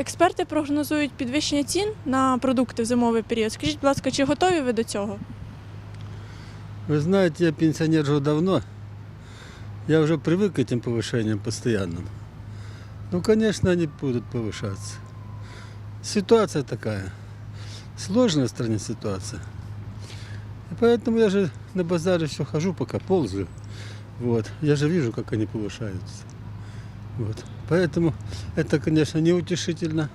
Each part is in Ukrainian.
Експерти прогнозують підвищення цін на продукти в зимовий період. Скажіть, будь ласка, чи готові ви до цього? Вы знаете, я пенсионер уже давно. Я уже привык к этим повышениям постоянным. Ну, конечно, они будут повышаться. Ситуация такая. Сложная в стране ситуация. И поэтому я же на базаре все хожу, пока ползаю. Вот. Я же вижу, как они повышаются. Вот. Поэтому это, конечно, неутешительно,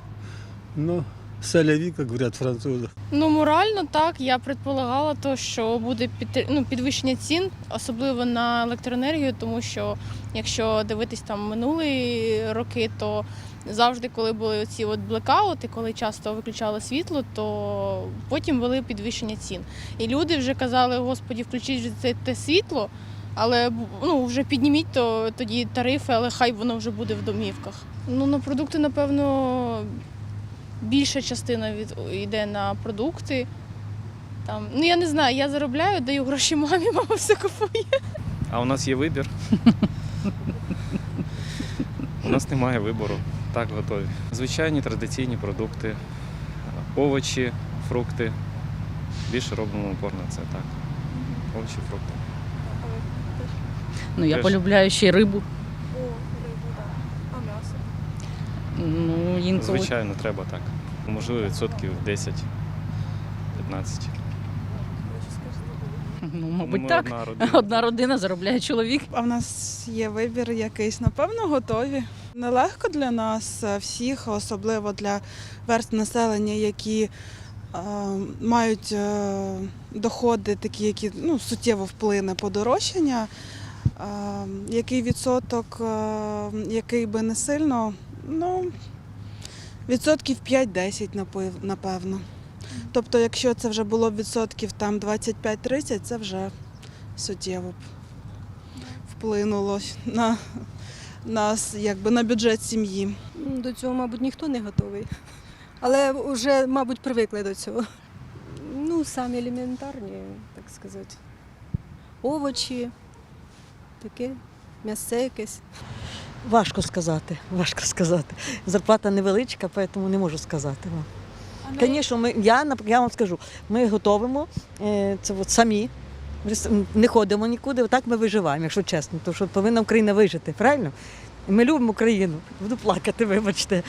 но соляви, как говорят французы. Ну, морально так. Я предполагала, то, що буде під, ну, підвищення цін, особливо на електроенергію, тому що якщо дивитись там минулі роки, то завжди, коли були ці от блекаути, коли часто виключали світло, то потім вели підвищення цін. І люди вже казали, господі, включіть вже це те світло, але ну, вже підніміть то тоді тарифи, але хай воно вже буде в домівках. Ну, на продукти, напевно, більша частина від йде на продукти. Там, ну я не знаю, я заробляю, даю гроші мамі, мама все купує. А у нас є вибір. У нас немає вибору. Так готові. Звичайні традиційні продукти, овочі, фрукти. Більше робимо упор на це, так. Овочі, фрукти. Ну, я Теж. полюбляю ще й рибу. О, рибу, так. А м'ясо? Ну, інколи. Звичайно, треба так. Можливо, відсотків 10-15. Ну, Ну, мабуть, ми так. Одна родина. Одна родина заробляє чоловік. А в нас є вибір якийсь, напевно, готові. Нелегко для нас е, всіх, особливо для верст населення, які е, мають е, доходи, такі, які ну, суттєво вплине подорожчання. Е, який відсоток, е, який би не сильно, ну, відсотків 5-10, напевно. Тобто, якщо це вже було відсотків там 25-30, це вже суттєво б вплинуло на нас, якби на бюджет сім'ї. До цього, мабуть, ніхто не готовий. Але вже, мабуть, привикли до цього. Ну, самі елементарні, так сказати. Овочі, таке, м'ясце якесь. Важко сказати, важко сказати. Зарплата невеличка, тому не можу сказати вам. Звісно, ми, я, я вам скажу, ми готовимо е, це от самі, не ходимо нікуди, отак ми виживаємо, якщо чесно, тому що повинна Україна вижити, правильно? Ми любимо Україну. Буду плакати, вибачте.